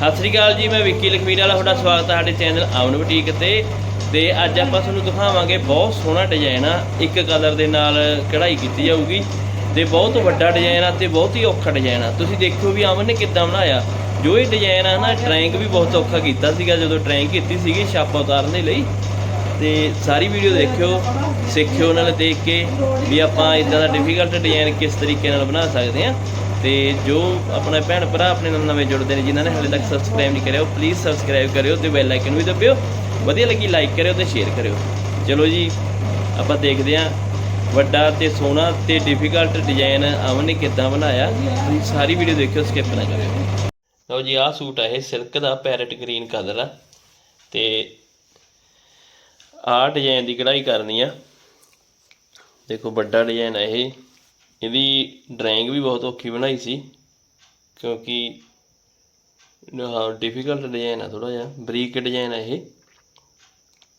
ਸਤਿ ਸ੍ਰੀ ਅਕਾਲ ਜੀ, ਮੈਂ ਵਿੱਕੀ ਲਖਵੀਰ ਵਾਲਾ ਤੁਹਾਡਾ ਸਵਾਗਤ ਹੈ ਸਾਡੇ ਚੈਨਲ ਆਉਣ ਬੁਟੀਕ ਤੇ। ਤੇ ਅੱਜ ਆਪਾਂ ਤੁਹਾਨੂੰ ਦਿਖਾਵਾਂਗੇ ਬਹੁਤ ਸੋਹਣਾ ਡਿਜ਼ਾਈਨ ਆ, ਇੱਕ ਕਲਰ ਦੇ ਨਾਲ ਕਢਾਈ ਕੀਤੀ ਜਾਊਗੀ। ਤੇ ਬਹੁਤ ਵੱਡਾ ਡਿਜ਼ਾਈਨ ਆ ਤੇ ਬਹੁਤ ਹੀ ਔਖਾ ਡਿਜ਼ਾਈਨ ਆ। ਤੁਸੀਂ ਦੇਖੋ ਵੀ ਅਮਨ ਨੇ ਕਿੱਦਾਂ ਬਣਾਇਆ। ਜੋ ਇਹ ਡਿਜ਼ਾਈਨ ਆ ਨਾ ਡਰਾਇੰਗ ਵੀ ਬਹੁਤ ਔਖਾ ਕੀਤਾ ਸੀਗਾ ਜਦੋਂ ਡਰਾਇੰਗ ਕੀਤੀ ਸੀਗੀ ਛਾਪਾ ਉਤਾਰਨ ਦੇ ਲਈ। ਤੇ ਸਾਰੀ ਵੀਡੀਓ ਦੇਖਿਓ, ਸਿੱਖਿਓ ਨਾਲ ਦੇਖ ਕੇ ਵੀ ਆਪਾਂ ਇਦਾਂ ਦਾ ਡਿਫਿਕਲਟ ਡਿਜ਼ਾਈਨ ਕਿਸ ਤਰੀਕੇ ਨਾਲ ਬਣਾ ਸਕਦੇ ਆ। ਤੇ ਜੋ ਆਪਣੇ ਭੈਣ ਭਰਾ ਆਪਣੇ ਨਾਲ ਨਵੇਂ ਜੁੜਦੇ ਨੇ, ਜਿਨ੍ਹਾਂ ਨੇ ਹਾਲੇ ਤੱਕ ਸਬਸਕ੍ਰਾਈਬ ਨਹੀਂ ਕਰਿਆ, ਉਹ ਪਲੀਜ਼ ਸਬਸਕ੍ਰਾਈਬ ਕਰਿਓ ਤੇ ਬੈਲ ਆਈਕਨ ਵੀ ਦਬਿਓ। ਵਧੀਆ ਲੱਗੀ ਲਾਈਕ ਕਰਿਓ ਤੇ ਸ਼ੇਅਰ ਕਰਿਓ। ਚਲੋ ਜੀ, ਆਪਾਂ ਦੇਖਦੇ ਆ ਵੱਡਾ ਤੇ ਸੋਹਣਾ ਤੇ ਡਿਫਿਕਲਟ ਡਿਜ਼ਾਈਨ ਅਮਨ ਨੇ ਕਿੱਦਾਂ ਬਣਾਇਆ। ਸਾਰੀ ਵੀਡੀਓ ਦੇਖਿਓ ਸਕਿਪ ਨਾ ਕਰਿਓ। ਲਓ ਜੀ, ਆਹ ਸੂਟ ਆ ਇਹ ਸਿਲਕ ਦਾ ਪੈਰਟ ਗ੍ਰੀਨ ਕਲਰ ਆ। ਤੇ ਆਹ ਡਿਜ਼ਾਈਨ ਦੀ ਕਢਾਈ ਕਰਨੀ ਆ। ਦੇਖੋ ਵੱਡਾ ਡਿਜ਼ਾਈਨ ਆ ਇਹ। ਇਹਦੀ ਡਰਾਇੰਗ ਵੀ ਬਹੁਤ ਔਖੀ ਬਣਾਈ ਸੀ ਕਿਉਂਕਿ ਹਾਂ ਡਿਫਿਕਲਟ ਡਿਜ਼ਾਈਨ ਆ ਥੋੜਾ ਜਿਹਾ ਬਰੀਕ ਡਿਜ਼ਾਈਨ ਆ ਇਹ।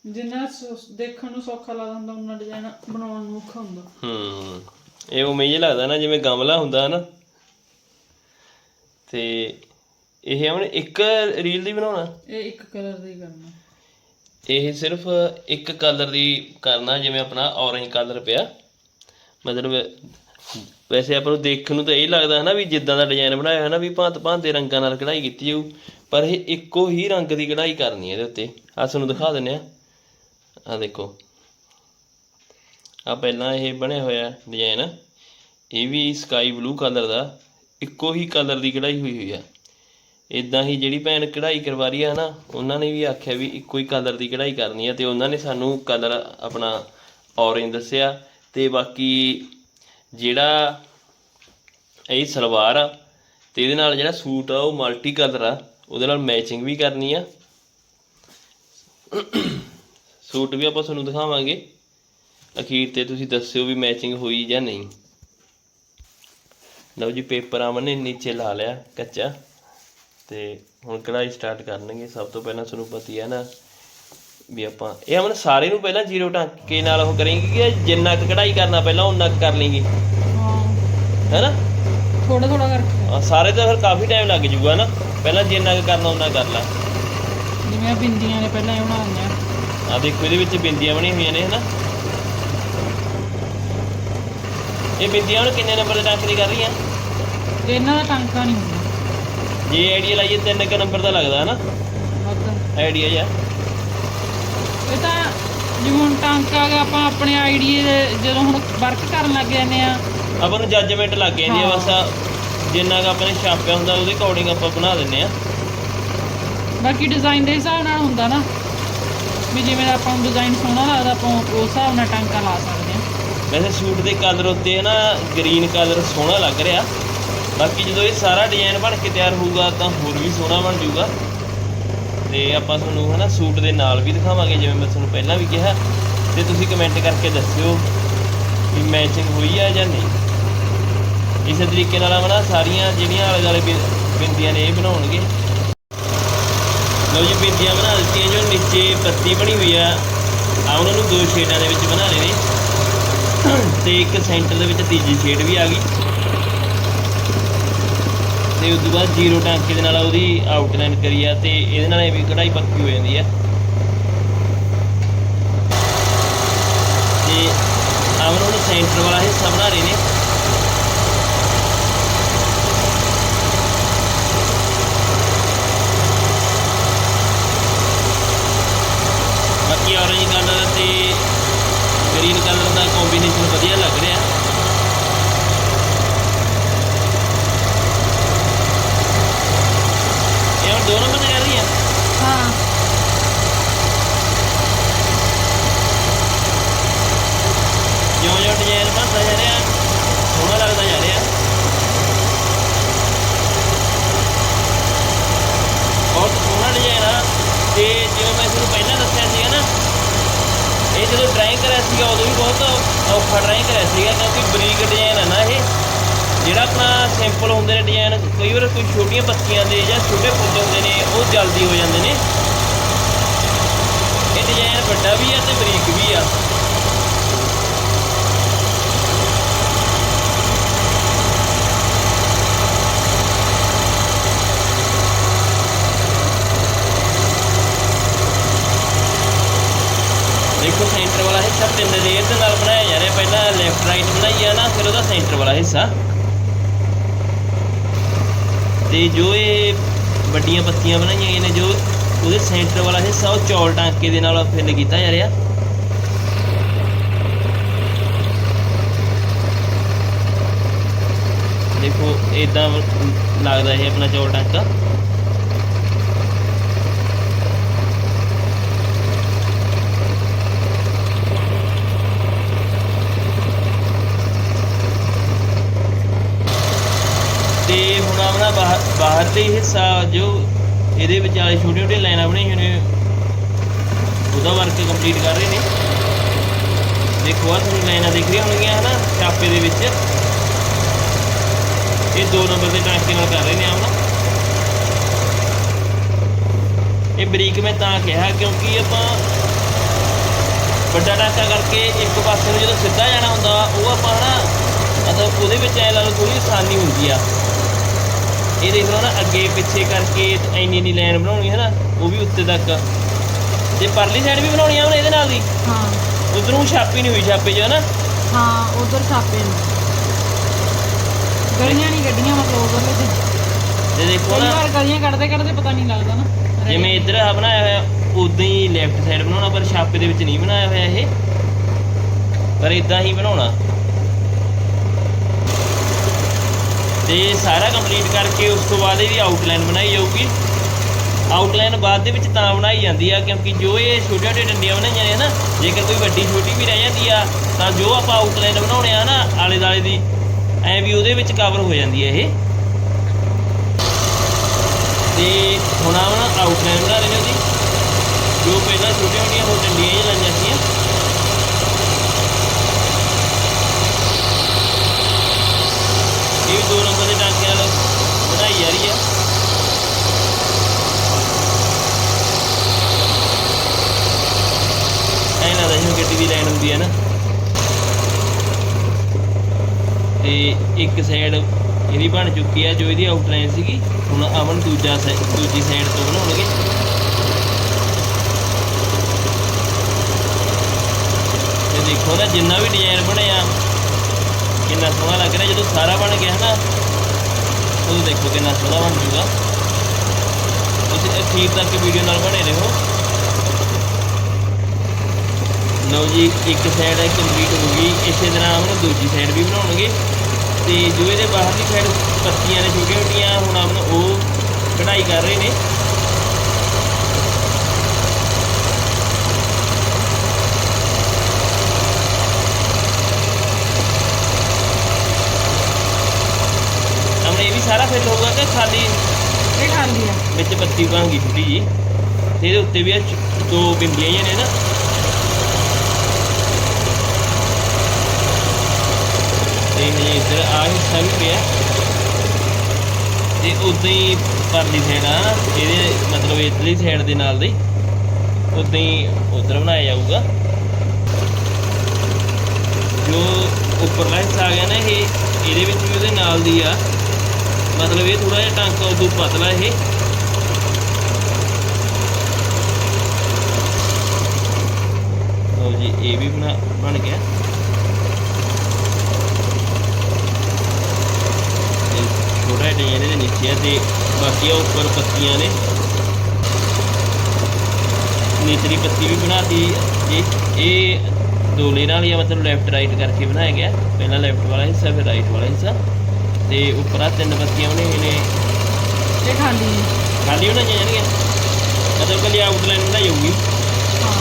ਜਿੰਨਾ ਦੇਖਣ ਨੂੰ ਸੌਖਾ ਲੱਗਦਾ ਹੁੰਦਾ ਉਹਨਾਂ ਡਿਜ਼ਾਈਨ ਬਣਾਉਣ ਨੂੰ ਔਖਾ ਹੁੰਦਾ। ਹੂੰ ਇਹ ਉਵੇਂ ਲੱਗਦਾ ਨਾ ਜਿਵੇਂ ਗਮਲਾ ਹੁੰਦਾ ਨਾ ਤੇ ਇਹ ਆਪਣੇ ਇੱਕ ਰੀਲ ਦੀ ਬਣਾਉਣਾ? ਇਹ ਇੱਕ ਕਲਰ ਦਾ ਕਰਨਾ। ਇਹ ਸਿਰਫ ਇੱਕ ਕਲਰ ਦੀ ਕਰਨਾ ਜਿਵੇਂ ਆਪਣਾ ਔਰੇਂਜ ਕਲਰ ਪਿਆ। ਮਤਲਬ ਵੈਸੇ ਆਪਾਂ ਨੂੰ ਦੇਖਣ ਨੂੰ ਤਾਂ ਇਹ ਲੱਗਦਾ ਹੈ ਨਾ ਵੀ ਜਿੱਦਾਂ ਦਾ ਡਿਜ਼ਾਈਨ ਬਣਾਇਆ ਹੈ ਨਾ ਵੀ ਭਾਂਤ ਭਾਂਤ ਦੇ ਰੰਗਾਂ ਨਾਲ ਕਢਾਈ ਕੀਤੀ ਜਾਊ, ਪਰ ਇਹ ਇੱਕੋ ਹੀ ਰੰਗ ਦੀ ਕਢਾਈ ਕਰਨੀ ਹੈ ਇਹਦੇ ਉੱਤੇ। ਆ ਤੁਹਾਨੂੰ ਦਿਖਾ ਦਿੰਨੇ ਆ। ਆ ਦੇਖੋ। ਆ ਪਹਿਲਾਂ ਇਹ ਬਣਿਆ ਹੋਇਆ ਡਿਜ਼ਾਈਨ ਇਹ ਵੀ ਸਕਾਈ ਬਲੂ ਕਲਰ ਦਾ, ਇੱਕੋ ਹੀ ਕਲਰ ਦੀ ਕਢਾਈ ਹੋਈ ਹੋਈ ਆ। ਇਦਾਂ ਹੀ ਜਿਹੜੀ ਭੈਣ ਕਢਾਈ ਕਰਵਾ ਰਹੀ ਆ ਨਾ, ਉਹਨਾਂ ਨੇ ਵੀ ਆਖਿਆ ਵੀ ਇੱਕੋ ਹੀ ਕਲਰ ਦੀ ਕਢਾਈ ਕਰਨੀ ਆ ਤੇ ਉਹਨਾਂ ਨੇ ਸਾਨੂੰ ਕਲਰ ਆਪਣਾ ਔਰੇਂਜ ਦੱਸਿਆ ਤੇ ਬਾਕੀ ਜਿਹੜਾ ਇਹ ਸਲਵਾਰ ਆ ਤੇ ਇਹਦੇ ਨਾਲ ਜਿਹੜਾ ਸੂਟ ਆ, ਉਹ ਮਲਟੀ ਕਲਰ ਆ। ਉਹਦੇ ਨਾਲ ਮੈਚਿੰਗ ਵੀ ਕਰਨੀ ਆ। ਸੂਟ ਵੀ ਆਪਾਂ ਤੁਹਾਨੂੰ ਦਿਖਾਵਾਂਗੇ। ਅਖੀਰ ਤੇ ਤੁਸੀਂ ਦੱਸਿਓ ਵੀ ਮੈਚਿੰਗ ਹੋਈ ਜਾਂ ਨਹੀਂ। ਲਓ ਜੀ, ਪੇਪਰ ਆਮਨ ਨੇ ਨੀਚੇ ਲਾ ਲਿਆ ਕੱਚਾ। ਤੇ ਹੁਣ ਕਢਾਈ ਸਟਾਰਟ ਕਰਨਗੇ। ਸਭ ਤੋਂ ਪਹਿਲਾਂ ਤੁਹਾਨੂੰ ਪਤੀ ਹੈ ਨਾ ਵੀ ਆਪਾਂ ਇਹ ਅਮਨ ਸਾਰੇ ਨੂੰ ਪਹਿਲਾਂ ਜ਼ੀਰੋ ਟਾਂਕੇ ਨਾਲ ਉਹ ਕਰਾਂਗੇ ਕਿ ਜਿੰਨਾ ਕੁ ਕਢਾਈ ਕਰਨਾ ਪਹਿਲਾਂ ਉਨਾ ਕੁ ਕਰ ਲੇਂਗੇ? ਹਾਂ। ਹੈਨਾ? ਥੋੜਾ ਥੋੜਾ ਕਰਕੇ। ਹਾਂ, ਸਾਰੇ ਤਾਂ ਫਿਰ ਕਾਫੀ ਟਾਈਮ ਲੱਗ ਜਾਊਗਾ ਨਾ। ਪਹਿਲਾਂ ਜਿੰਨਾ ਕੁ ਕਰਨਾ ਉਨਾ ਕਰ ਲੈ। ਜਿਵੇਂ ਆਹ ਬਿੰਦੀਆਂ ਨੇ ਪਹਿਲਾਂ ਇਹ ਬਣਾਉਣੀਆਂ ਆ। ਦੇਖੋ ਇਹਦੇ ਵਿੱਚ ਬਿੰਦੀਆਂ ਬਣੀਆਂ ਹੋਈਆਂ ਨੇ ਹਨਾ? ਇਹ ਬਿੰਦੀਆਂ ਹੁਣ ਕਿੰਨੇ ਨੰਬਰ ਦੇ ਟਾਂਕੇ ਦੀ ਕਰ ਰਹੀਆਂ? ਇਹਨਾਂ ਦਾ ਟਾਂਕਾ ਨਹੀਂ ਹੁੰਦਾ। ਜੇ ਆਈਡੀਆ ਲਾਈਏ ਤਿੰਨ ਕੁ ਨੰਬਰ ਦਾ ਲੱਗਦਾ ਹਨਾ? ਵੱਧ ਆਈਡੀਆ ਜਾਂ ਇਹ ਤਾਂ ਜਿਵੇਂ ਹੁਣ ਟਾਂਕਾ ਆ ਗਿਆ ਆਪਾਂ ਆਪਣੇ ਆਈਡੀਏ ਦੇ ਜਦੋਂ ਹੁਣ ਵਰਕ ਕਰਨ ਲੱਗ ਜਾਂਦੇ ਆ ਆਪਾਂ ਨੂੰ ਜੱਜਮੈਂਟ ਲੱਗ ਜਾਂਦੀ ਹੈ ਬਸ ਆ ਜਿੰਨਾ ਕੁ ਆਪਣੇ ਛਾਪਿਆ ਹੁੰਦਾ ਉਹਦੇ ਅਕੋਰਡਿੰਗ ਆਪਾਂ ਬਣਾ ਦਿੰਨੇ ਆ ਬਾਕੀ ਡਿਜ਼ਾਈਨ ਦੇ ਹਿਸਾਬ ਨਾਲ ਹੁੰਦਾ ਨਾ ਵੀ ਜਿਵੇਂ ਆਪਾਂ ਨੂੰ ਡਿਜ਼ਾਈਨ ਸੋਹਣਾ ਲੱਗਦਾ ਆਪਾਂ ਉਸ ਹਿਸਾਬ ਨਾਲ ਟਾਂਕਾ ਲਾ ਸਕਦੇ ਹਾਂ। ਵੈਸੇ ਸੂਟ ਦੇ ਕਲਰ ਉੱਤੇ ਹੈ ਨਾ ਗ੍ਰੀਨ ਕਲਰ ਸੋਹਣਾ ਲੱਗ ਰਿਹਾ। ਬਾਕੀ ਜਦੋਂ ਇਹ ਸਾਰਾ ਡਿਜ਼ਾਈਨ ਬਣ ਕੇ ਤਿਆਰ ਹੋਊਗਾ ਤਾਂ ਹੋਰ ਵੀ ਸੋਹਣਾ ਬਣ ਜਾਊਗਾ। ਤੇ ਆਪਾਂ ਤੁਹਾਨੂੰ ਹਨਾ ਸੂਟ ਦੇ ਨਾਲ ਵੀ ਦਿਖਾਵਾਂਗੇ, ਜਿਵੇਂ ਮੈਂ ਤੁਹਾਨੂੰ ਪਹਿਲਾਂ ਵੀ ਕਿਹਾ। ਤੇ ਤੁਸੀਂ ਕਮੈਂਟ ਕਰਕੇ ਦੱਸਿਓ ਵੀ ਮੈਚਿੰਗ ਹੋਈ ਆ ਜਾਂ ਨਹੀਂ। ਇਸੇ ਤਰੀਕੇ ਨਾਲ ਆਪਣਾ ਸਾਰੀਆਂ ਜਿਹੜੀਆਂ ਆਲੇ ਦੁਆਲੇ ਬਿੰ- ਬਿੰਦੀਆਂ ਨੇ ਇਹ ਬਣਾਉਣਗੇ। ਲਓ ਜੀ, ਬਿੰਦੀਆਂ ਬਣਾ ਦਿੱਤੀਆਂ ਜੋ ਨੀਚੇ ਪੱਤੀ ਬਣੀ ਹੋਈ ਆ। ਆ ਉਹਨਾਂ ਨੂੰ ਦੋ ਸ਼ੇਡਾਂ ਦੇ ਵਿੱਚ ਬਣਾ ਲਏ ਨੇ। ਤੇ ਇੱਕ ਸੈਂਟਰ ਦੇ ਵਿੱਚ ਤੀਜੀ ਸ਼ੇਡ ਵੀ ਆ ਗਈ। ਤੇ ਉਸ ਤੋਂ ਬਾਅਦ ਜ਼ੀਰੋ ਟਾਂਕੇ ਦੇ ਨਾਲ ਉਹਦੀ ਆਊਟਲਾਈਨ ਕਰੀ ਆ ਤੇ ਇਹਦੇ ਨਾਲ ਇਹ ਵੀ ਕਢਾਈ ਪੱਕੀ ਹੋ ਜਾਂਦੀ ਆ। ਤੇ ਆਵਨ ਨੂੰ ਸੈਂਟਰ ਵਾਲਾ ਹਿੱਸਾ ਬਣਾ ਰਹੇ ਨੇ। ਬਾਕੀ orange ਕਲਰ ਤੇ ਗ੍ਰੀਨ ਕਲਰ ਦਾ ਕੰਬੀਨੇਸ਼ਨ ਵਧੀਆ ਲੱਗ ਰਿਹਾ ਇਹ ਹੁਣ ਦੋ ਨੰਬਰ ਤੇ ਕਰ ਰਹੀ ਆ ਹਾਂ ਜਿਉਂ ਜਿਉਂ ਡਿਜ਼ਾਈਨ ਬਣਦਾ ਜਾ ਰਿਹਾ ਸੋਹਣਾ ਲੱਗਦਾ ਜਾ ਰਿਹਾ ਬਹੁਤ ਸੋਹਣਾ ਡਿਜ਼ਾਈਨ ਆ ਤੇ ਜਿਵੇਂ ਮੈਂ ਤੁਹਾਨੂੰ ਪਹਿਲਾਂ ਦੱਸਿਆ ਸੀਗਾ ਨਾ ਇਹ ਜਦੋਂ ਡਰਾਇੰਗ ਕਰਿਆ ਸੀਗਾ ਉਦੋਂ ਵੀ ਬਹੁਤ ਔਖਾ ਡਰਾਇੰਗ ਕਰਿਆ ਸੀਗਾ ਕਿਉਂਕਿ ਬਰੀਕ ਡਿਜ਼ਾਈਨ ਆ ਨਾ ਇਹ, ਜਿਹੜਾ ਆਪਣਾ ਸਿੰਪਲ ਹੁੰਦੇ ਨੇ ਡਿਜ਼ਾਈਨ ਕਈ ਵਾਰ ਕੋਈ ਛੋਟੀਆਂ ਪੱਤੀਆਂ ਦੇ ਜਾਂ ਛੋਟੇ ਫੁੱਲ ਹੁੰਦੇ ਨੇ, ਉਹ ਜਲਦੀ ਹੋ ਜਾਂਦੇ ਨੇ। ਇਹ ਡਿਜ਼ਾਈਨ ਵੱਡਾ ਵੀ ਆ ਤੇ ਬਰੀਕ ਵੀ ਆ। ਦੇਖੋ ਸੈਂਟਰ ਵਾਲਾ ਹਿੱਸਾ, ਤਿੰਨ ਲੇਅਰ ਦੇ ਨਾਲ ਬਣਾਇਆ ਜਾ ਰਿਹਾ। ਪਹਿਲਾਂ ਲੈਫਟ ਰਾਈਟ ਬਣਾਈ ਆ ਨਾ, ਫਿਰ ਉਹਦਾ ਸੈਂਟਰ ਵਾਲਾ ਹਿੱਸਾ। ਤੇ ਜੋ ਇਹ ਵੱਡੀਆਂ ਪੱਤੀਆਂ ਬਣਾਈਆਂ ਗਈਆਂ ਨੇ, ਜੋ ਉਹਦੇ ਸੈਂਟਰ ਵਾਲਾ ਹਿੱਸਾ, ਉਹ ਚੌਲ ਟਾਂਕੇ ਦੇ ਨਾਲ ਫਿਲ ਕੀਤਾ ਜਾ ਰਿਹਾ। ਦੇਖੋ ਇਦਾਂ ਲੱਗਦਾ ਇਹ ਆਪਣਾ ਚੌਲ ਟਾਂਕਾ। ਤੇ ਹੁਣ ਆਪਣਾ ਬਾਹਰ ਬਾਹਰਲੇ ਹਿੱਸਾ ਜੋ ਇਹਦੇ ਵਿਚਾਲੇ ਛੋਟੇ ਛੋਟੇ ਲਾਈਨਾਂ ਬਣਾਈਆਂ ਨੇ, ਉਹਦਾ ਵਰਕ ਕੰਪਲੀਟ ਕਰ ਰਹੇ ਨੇ। ਦੇਖੋ ਆ ਤੁਹਾਨੂੰ ਲਾਈਨਾਂ ਦਿਖ ਰਹੀਆਂ ਹੋਣਗੀਆਂ, ਹਨਾ, ਛਾਪੇ ਦੇ ਵਿੱਚ। ਇਹ ਦੋ ਨੰਬਰ ਦੇ ਟਾਂਕੇ ਨਾਲ ਕਰ ਰਹੇ ਨੇ ਆਪਣਾ। ਇਹ ਬਰੀਕ ਮੈਂ ਤਾਂ ਕਿਹਾ, ਕਿਉਂਕਿ ਆਪਾਂ ਵੱਡਾ ਟਾਂਕਾ ਕਰਕੇ ਇੱਕ ਪਾਸੇ ਨੂੰ ਜਦੋਂ ਸਿੱਧਾ ਜਾਣਾ ਹੁੰਦਾ, ਉਹ ਆਪਾਂ, ਹਨਾ, ਮਤਲਬ ਉਹਦੇ ਵਿੱਚ ਐ ਲਾ ਲਓ ਥੋੜੀ ਆਸਾਨੀ ਹੁੰਦੀ ਆ। ਇਹ ਦੇਖ ਲਓ ਨਾ ਅੱਗੇ ਪਿੱਛੇ ਕਰਕੇ ਇੰਨੀ ਇੰਨੀ ਲਾਈਨ ਬਣਾਉਣੀ ਹੈ ਨਾ ਉਹ ਵੀ ਉੱਤੇ ਤੱਕ। ਤੇ ਪਰਲੀ ਸਾਈਡ ਵੀ ਬਣਾਉਣੀ ਆ ਹੁਣ ਇਹਦੇ ਨਾਲ ਦੀ ਹਾਂ। ਉਧਰੋਂ ਛਾਪੀ ਨਹੀਂ ਹੋਈ ਛਾਪੇ 'ਚ ਹੈ ਨਾ। ਹਾਂ ਉਧਰ ਛਾਪੇ ਨੇ। ਗਲੀਆਂ ਨਹੀਂ ਗੱਡੀਆਂ ਮਤਲਬ ਉਧਰਲੇ ਤੇ। ਤੇ ਦੇਖੋ ਨਾ। ਵਾਰ ਗਲੀਆਂ ਕੱਢਦੇ ਕੱਢਦੇ ਪਤਾ ਨਹੀਂ ਲੱਗਦਾ ਨਾ। ਜਿਵੇਂ ਇੱਧਰ ਆ ਬਣਾਇਆ ਹੋਇਆ ਉਦਾਂ ਹੀ ਲੈਫਟ ਸਾਈਡ ਬਣਾਉਣਾ ਪਰ ਛਾਪੇ ਦੇ ਵਿੱਚ ਨਹੀਂ ਬਣਾਇਆ ਹੋਇਆ ਇਹ। ਪਰ ਇਦਾਂ ਹੀ ਬਣਾਉਣਾ। ਤੇ ਸਾਰਾ ਕੰਪਲੀਟ ਕਰਕੇ ਉਸ ਤੋਂ ਬਾਅਦ ਇਹਦੀ ਆਊਟਲਾਈਨ ਬਣਾਈ ਜਾਊਗੀ। ਆਊਟਲਾਈਨ ਬਾਅਦ ਦੇ ਵਿੱਚ ਤਾਂ ਬਣਾਈ ਜਾਂਦੀ ਆ, ਕਿਉਂਕਿ ਜੋ ਇਹ ਛੋਟੇ ਛੋਟੇ ਡੰਡੀਆਂ ਬਣਾਈਆਂ ਨੇ ਨਾ, ਜੇਕਰ ਕੋਈ ਵੱਡੀ ਛੋਟੀ ਵੀ ਰਹਿ ਜਾਂਦੀ ਆ, ਤਾਂ ਜੋ ਆਪਾਂ ਆਊਟਲਾਈਨ ਬਣਾਉਣੇ ਆ ਨਾ ਆਲੇ ਦਾਲੇ ਦੀ, ਐ ਵੀ ਉਹਦੇ ਵਿੱਚ ਕਵਰ ਹੋ ਜਾਂਦੀ ਹੈ ਇਹ। ਤੇ ਹੁਣ ਆਪਾਂ ਆਊਟਲਾਈਨ ਬਣਾ ਲੈਣੀ ਉਹਦੀ। ਜੋ ਪਹਿਲਾਂ ਛੋਟੀਆਂ ਛੋਟੀਆਂ ਉਹ ਡੰਡੀਆਂ ਹੀ ਲਾਈਆਂ ਸੀਆਂ ਇਹ ਵੀ ਦੋ ਨੰਬਰ ਦੇ ਟਾਂਕੇ ਨਾਲ ਬਣਾਈ ਜਾ ਰਹੀ ਆ ਐਂ ਲੱਗਦਾ ਲਾਈਨ ਹੁੰਦੀ ਹੈ ਨਾ। ਤੇ ਇੱਕ ਸਾਈਡ ਇਹਦੀ ਬਣ ਚੁੱਕੀ ਹੈ ਜੋ ਇਹਦੀ ਆਊਟਲਾਈਨ ਸੀਗੀ। ਹੁਣ ਅਮਨ ਦੂਜਾ ਦੂਜੀ ਸਾਈਡ ਤੋਂ ਬਣਾਉਣਗੇ। ਤੇ ਦੇਖੋ ਨਾ, ਜਿੰਨਾ ਵੀ ਡਿਜ਼ਾਈਨ ਬਣਿਆ, ਕਿੰਨਾ ਸੋਹਣਾ ਲੱਗ ਰਿਹਾ। ਜਦੋਂ ਸਾਰਾ ਬਣ ਗਿਆ ਨਾ, ਉਦੋਂ ਦੇਖੋ ਕਿੰਨਾ ਸੋਹਣਾ ਬਣ ਜੂਗਾ। ਤੁਸੀਂ ਅਖੀਰ ਤੱਕ ਵੀਡੀਓ ਨਾਲ ਬਣੇ ਰਹੋ। ਲਓ ਜੀ ਇੱਕ ਸਾਈਡ ਹੈ ਕੰਪਲੀਟ ਹੋ ਗਈ। ਇਸੇ ਤਰ੍ਹਾਂ ਉਹਨੂੰ ਦੂਜੀ ਸਾਈਡ ਵੀ ਬਣਾਉਣਗੇ। ਤੇ ਜੋ ਇਹਦੇ ਬਾਹਰਲੀ ਸਾਈਡ ਪੱਤੀਆਂ ਨੇ ਛੋਟੀਆਂ ਛੋਟੀਆਂ ਹੁਣ ਆਪਨ ਉਹ ਕਢਾਈ ਕਰ ਰਹੇ ਨੇ। ਆਪਣੇ ਇਹ ਵੀ ਸਾਰਾ ਫਿੱਲ ਹੋਊਗਾ ਕਿ ਖਾਲੀ ਇਹ ਖਾਂਦੀ ਆ। ਵਿੱਚ ਪੱਤੀ ਗਈ ਛੋਟੀ ਜੀ। ਤੇ ਇਹਦੇ ਉੱਤੇ ਵੀ ਇਹ ਚ- ਦੋ ਬਿੰਦੀਆਂ ਹੀ ਨੇ ਨਾ। ਤੇ ਇੱਧਰ ਆ ਹਿੱਸਾ ਵੀ ਪਿਆ। ਤੇ ਉਦਾਂ ਹੀ ਪਰਲੀ ਸਾਈਡ ਆ, ਇਹਦੇ ਮਤਲਬ ਇਧਰਲੀ ਸਾਈਡ ਦੇ ਨਾਲ ਦੇ। ਉਦਾਂ ਹੀ ਉਧਰ ਬਣਾਇਆ ਜਾਊਗਾ। ਜੋ ਉੱਪਰਲਾ ਹਿੱਸਾ ਆ ਗਿਆ ਨਾ, ਇਹ ਇਹਦੇ ਵਿੱਚ ਵੀ ਉਹਦੇ ਨਾਲ ਦੀ ਆ। ਮਤਲਬ ਇਹ ਥੋੜਾ ਜਿਹਾ ਟਾਂਕਾ ਉਦੋਂ ਪਤਲਾ ਇਹ। ਲਓ ਜੀ, ਇਹ ਵੀ ਬਣਾ ਬਣ ਗਿਆ ਇਹ ਛੋਟਾ ਡਿਜ਼ਾਈਨ ਇਹਦੇ ਨੀਚੇ ਆ ਤੇ ਬਾਕੀ ਆ ਉੱਪਰ ਪੱਤੀਆਂ ਨੇ। ਨੀਚਲੀ ਪੱਤੀ ਵੀ ਬਣਾਤੀ ਜੀ ਇਹ ਦੋ ਲੇਅਰਾਂ ਵਾਲੀ ਆ ਮਤਲਬ ਲੈਫਟ ਰਾਈਟ ਕਰਕੇ ਬਣਾਇਆ ਗਿਆ। ਪਹਿਲਾਂ ਲੈਫਟ ਵਾਲਾ ਹਿੱਸਾ ਫਿਰ ਰਾਈਟ ਵਾਲਾ ਹਿੱਸਾ। ਤੇ ਉੱਪਰ ਆ ਤਿੰਨ ਪੱਤੀਆਂ ਬਣਾਈਆਂ ਨੇ। ਇਹ ਖਾਂਦੀ ਨੇ ਖਾਲੀ ਬਣਾਈਆਂ ਜਾਣਗੀਆਂ? ਮਤਲਬ ਕੱਲੀ ਆਊਟਲਾਈਨ ਬਣਾਈ ਜਾਊਗੀ ਹਾਂ।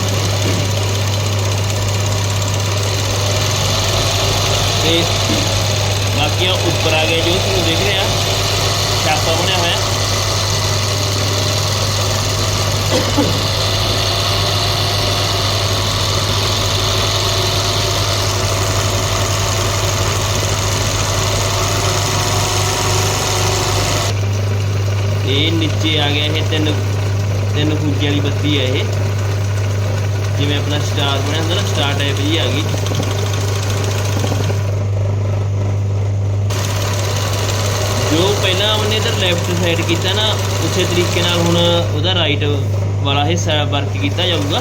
ਤੇ ਬਾਕੀਆਂ ਉੱਪਰ ਆ ਗਏ ਜੋ ਤੁਹਾਨੂੰ ਦੇਖ ਰਹੇ। ਆ ਛਾਪਾ ਬਣਿਆ ਹੋਇਆ ਇਹ ਨੀਚੇ ਆ ਗਿਆ ਇਹ ਤਿੰਨ ਤਿੰਨ ਖੂਜੇ ਵਾਲੀ ਬੱਤੀ ਹੈ ਇਹ। ਜਿਵੇਂ ਆਪਣਾ ਸਟਾਰ ਬਣਿਆ ਹੁੰਦਾ ਨਾ, ਸਟਾਰ ਟਾਈਪ ਜੀ ਆ ਗਈ ਜੋ ਪਹਿਲਾਂ ਉਹਨੇ ਇਧਰ ਲੈਫਟ ਸਾਈਡ ਕੀਤਾ ਨਾ, ਉਸੇ ਤਰੀਕੇ ਨਾਲ ਹੁਣ ਉਹਦਾ ਰਾਈਟ ਵਾਲਾ ਹਿੱਸਾ ਵਰਕ ਕੀਤਾ ਜਾਊਗਾ।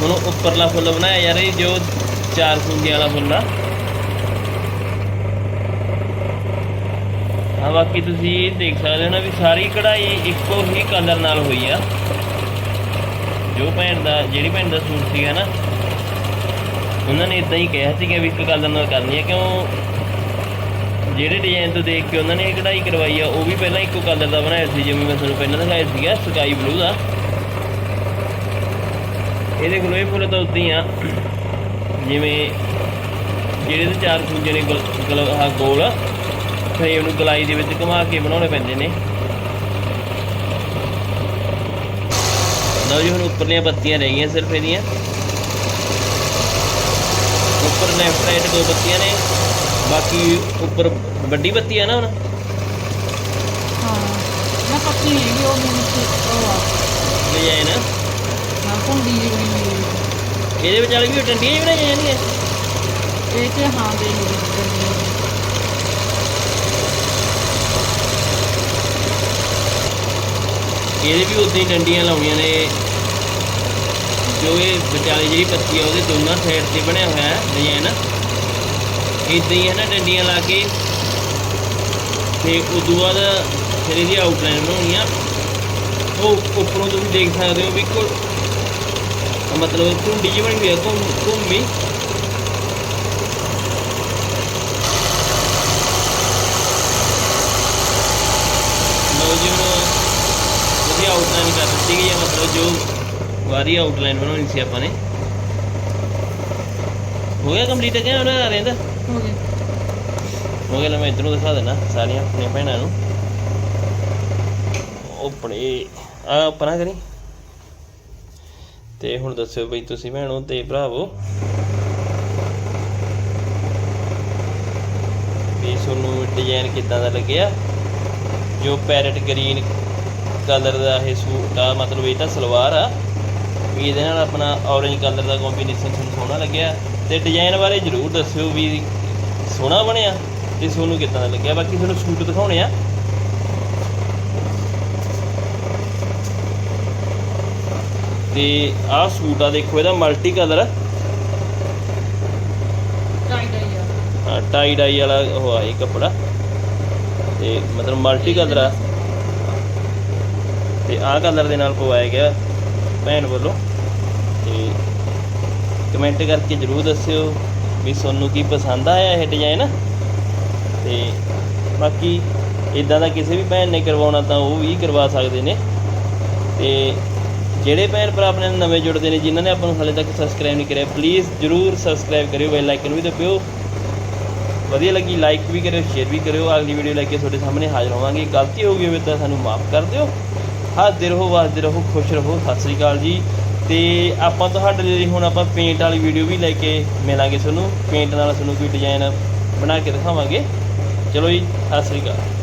ਹੁਣ ਉੱਪਰਲਾ ਫੁੱਲ ਬਣਾਇਆ ਯਾਰ ਇਹ ਜੋ ਚਾਰ ਸੂੰਗੀਆਂ ਵਾਲਾ ਫੁੱਲ ਆ। ਹਾਂ ਬਾਕੀ ਤੁਸੀਂ ਦੇਖ ਸਕਦੇ ਹੋ ਨਾ ਵੀ ਸਾਰੀ ਕਢਾਈ ਇੱਕੋ ਹੀ ਕਲਰ ਨਾਲ ਹੋਈ ਆ। ਜੋ ਭੈਣ ਦਾ, ਜਿਹੜੀ ਭੈਣ ਦਾ ਸੂਟ ਸੀਗਾ ਨਾ, ਉਹਨਾਂ ਨੇ ਇਦਾਂ ਹੀ ਕਿਹਾ ਸੀਗਾ ਵੀ ਇੱਕ ਕਲਰ ਨਾਲ ਕਰਨੀ ਹੈ ਕਿਉਂ ਜਿਹੜੇ ਡਿਜ਼ਾਈਨ ਤੋਂ ਦੇਖ ਕੇ ਉਹਨਾਂ ਨੇ ਇਹ ਕਢਾਈ ਕਰਵਾਈ ਆ, ਉਹ ਵੀ ਪਹਿਲਾਂ ਇੱਕੋ ਕਲਰ ਦਾ ਬਣਾਇਆ ਸੀ, ਜਿਵੇਂ ਮੈਂ ਤੁਹਾਨੂੰ ਪਹਿਲਾਂ ਦਿਖਾਇਆ ਸੀਗਾ ਸਕਾਈ ਬਲੂ ਦਾ। ਇਹਦੇ ਕੋਲ ਇਹ ਫੁੱਲ ਤਾਂ ਉੱਦਾਂ ਆ। ਜਿਵੇਂ ਜਿਹੜੇ ਤੇ ਚਾਰ ਸੂਜੇ ਨੇ ਗਲ- ਆਹ ਗੋਲ ਫਰੇਮ ਨੂੰ ਗਲਾਈ ਦੇ ਵਿੱਚ ਘੁਮਾ ਕੇ ਬਣਾਉਣੇ ਪੈਂਦੇ ਨੇ। ਲਓ ਜੀ, ਹੁਣ ਉੱਪਰਲੀਆਂ ਬੱਤੀਆਂ ਰਹਿ ਗਈਆਂ ਸਿਰਫ ਇਹਦੀਆਂ। ਉੱਪਰ ਲੈਫਟ ਰਾਈਟ ਦੋ ਬੱਤੀਆਂ ਨੇ, ਬਾਕੀ ਉੱਪਰ ਵੱਡੀ ਬੱਤੀ ਆ ਨਾ ਹੁਣ। ਹਾਂ ਨਾ ਪੱਤੀ ਹੈਗੀ ਉਹ ਮੈਨੂੰ ਤੇ ਉਹ ਆ ਡਿਜ਼ਾਈਨ ਨਾ। ਭੁੰਡੀ ਜਿਹੀ ਬਣੀ ਹੋਈ ਹੈ। ਇਹਦੇ ਵਿੱਚ ਵਾਲੀ ਵੀ ਟੰਡੀਆਂ ਹੀ ਬਣਾਈਆਂ ਜਾਂਦੀਆਂ? ਇਹ ਤੇ ਹਾਂ ਦੇ ਹੀ ਇਹਦੇ ਵੀ ਉਦਾਂ ਹੀ ਡੰਡੀਆਂ ਲਾਉਣੀਆਂ ਨੇ। ਜੋ ਇਹ ਵਿਚਾਲੇ ਜਿਹੜੀ ਪੱਤੀ ਆ ਉਹਦੇ ਦੋਨਾਂ ਸਾਈਡ ਤੇ ਬਣਿਆ ਹੋਇਆ ਹੈ ਡਿਜ਼ਾਈਨ ਇਦਾਂ ਹੀ ਹੈ ਨਾ ਡੰਡੀਆਂ ਲਾ ਕੇ। ਤੇ ਉਦੋਂ ਬਾਅਦ ਫਿਰ ਇਹਦੀ ਆਊਟਲਾਈਨ ਬਣਾਉਣੀ ਆ। ਉਹ ਉੱਪਰੋਂ ਤੁਸੀਂ ਦੇਖ ਸਕਦੇ ਹੋ ਵੀ ਕੋ ਮਤਲਬ ਕੁੰਡੀ ਜਿਹੀ ਬਣੀ ਹੋਈ ਆ, ਘੁੰਮ ਘੁੰਮੀ। ਲਓ ਜੀ ਹੁਣ ਉਹਦੀ ਆਊਟਲਾਈਨ ਕਰ ਦਿੱਤੀ ਗਈ ਹੈ ਮਤਲਬ ਜੋ ਵਾਰੀ ਆਊਟਲਾਈਨ ਬਣਾਉਣੀ ਸੀ ਆਪਾਂ ਨੇ। ਹੋ ਗਿਆ ਕੰਪਲੀਟ ਕਿਆ ਉਹਨਾਂ ਰਹਿੰਦਾ? ਹੋ ਗਏ ਹੋ ਗਿਆ ਮੈਂ ਇੱਧਰੋਂ ਦਿਖਾ ਦੇਣਾ ਸਾਰੀਆਂ, ਆਪਣੀਆਂ ਭੈਣਾਂ ਨੂੰ। ਆਪਣੇ, ਆ ਪਰਾਂ ਕਰੀ। ਤੇ ਹੁਣ ਦੱਸਿਓ ਬਈ ਤੁਸੀਂ ਭੈਣੋ ਤੇ ਭਰਾਵੋ। ਵੀ ਤੁਹਾਨੂੰ ਡਿਜ਼ਾਈਨ ਕਿੱਦਾਂ ਦਾ ਲੱਗਿਆ? ਜੋ ਪੈਰਟ ਗ੍ਰੀਨ ਕਲਰ ਦਾ ਇਹ ਸੂਟ ਆ, ਮਤਲਬ ਇਹ ਤਾਂ ਸਲਵਾਰ ਆ। ਵੀ ਇਹਦੇ ਨਾਲ ਆਪਣਾ ਔਰੇਂਜ ਕਲਰ ਦਾ ਕੰਬੀਨੇਸ਼ਨ ਤੁਹਾਨੂੰ ਸੋਹਣਾ ਲੱਗਿਆ। ਤੇ ਡਿਜ਼ਾਈਨ ਬਾਰੇ ਜਰੂਰ ਦੱਸਿਓ ਵੀ ਸੋਹਣਾ ਬਣਿਆ। ਤੇ ਤੁਹਾਨੂੰ ਕਿੱਦਾਂ ਦਾ ਲੱਗਿਆ ਬਾਕੀ ਤੁਹਾਨੂੰ ਸੂਟ ਦਿਖਾਉਣੇ ਆ। ਤੇ ਆਹ ਸੂਟ ਆ ਦੇਖੋ ਇਹਦਾ ਮਲਟੀ ਕਲਰ ਟਾਈ ਡਾਈ ਵਾਲਾ ਉਹ ਆ ਇਹ ਕੱਪੜਾ। ਤੇ ਮਤਲਬ ਮਲਟੀ ਕਲਰ ਆ। ਤੇ ਆਹ ਕਲਰ ਦੇ ਨਾਲ ਪਵਾਇਆ ਗਿਆ ਭੈਣ ਵੱਲੋਂ। ਤੇ ਕਮੈਂਟ ਕਰਕੇ ਜਰੂਰ ਦੱਸਿਓ ਵੀ ਤੁਹਾਨੂੰ ਕੀ ਪਸੰਦ ਆਇਆ ਇਹ ਡਿਜ਼ਾਈਨ ਤੇ ਬਾਕੀ ਇਦਾਂ ਦਾ ਕਿਸੇ ਵੀ ਭੈਣ ਨੇ ਕਰਵਾਉਣਾ ਤਾਂ ਉਹ ਵੀ ਕਰਵਾ ਸਕਦੇ ਨੇ। ਤੇ ਜਿਹੜੇ ਭੈਣ ਭਰਾ ਆਪਣੇ ਨਵੇਂ ਜੁੜਦੇ ਨੇ, ਜਿਨ੍ਹਾਂ ਨੇ ਆਪਾਂ ਨੂੰ ਹਾਲੇ ਤੱਕ ਸਬਸਕ੍ਰਾਈਬ ਨਹੀਂ ਕਰਿਆ ਪਲੀਜ਼ ਜਰੂਰ ਸਬਸਕ੍ਰਾਈਬ ਕਰਿਓ ਬੈਲ ਆਈਕਨ ਵੀ ਦਬਿਓ। ਵਧੀਆ ਲੱਗੀ ਲਾਈਕ ਵੀ ਕਰਿਓ ਸ਼ੇਅਰ ਵੀ ਕਰਿਓ। ਅਗਲੀ ਵੀਡੀਓ ਲੈ ਕੇ ਤੁਹਾਡੇ ਸਾਹਮਣੇ ਹਾਜ਼ਰ ਹੋਵਾਂਗੇ। ਗਲਤੀ ਹੋ ਗਈ ਹੋਵੇ ਤਾਂ ਸਾਨੂੰ ਮਾਫ ਕਰ ਦਿਓ। ਹੱਸਦੇ ਰਹੋ, ਵਸਦੇ ਰਹੋ, ਖੁਸ਼ ਰਹੋ। ਸਤਿ ਸ੍ਰੀ ਅਕਾਲ ਜੀ। ਤੇ ਆਪਾਂ ਤੁਹਾਡੇ ਲਈ ਹੁਣ ਆਪਾਂ ਪੇਂਟ ਵਾਲੀ ਵੀਡੀਓ ਵੀ ਲੈ ਕੇ ਮਿਲਾਂਗੇ ਤੁਹਾਨੂੰ। ਪੇਂਟ ਨਾਲ ਤੁਹਾਨੂੰ ਕੋਈ ਡਿਜ਼ਾਈਨ ਬਣਾ ਕੇ ਦਿਖਾਵਾਂਗੇ। ਚਲੋ ਜੀ ਸਤਿ ਸ੍ਰੀ ਅਕਾਲ।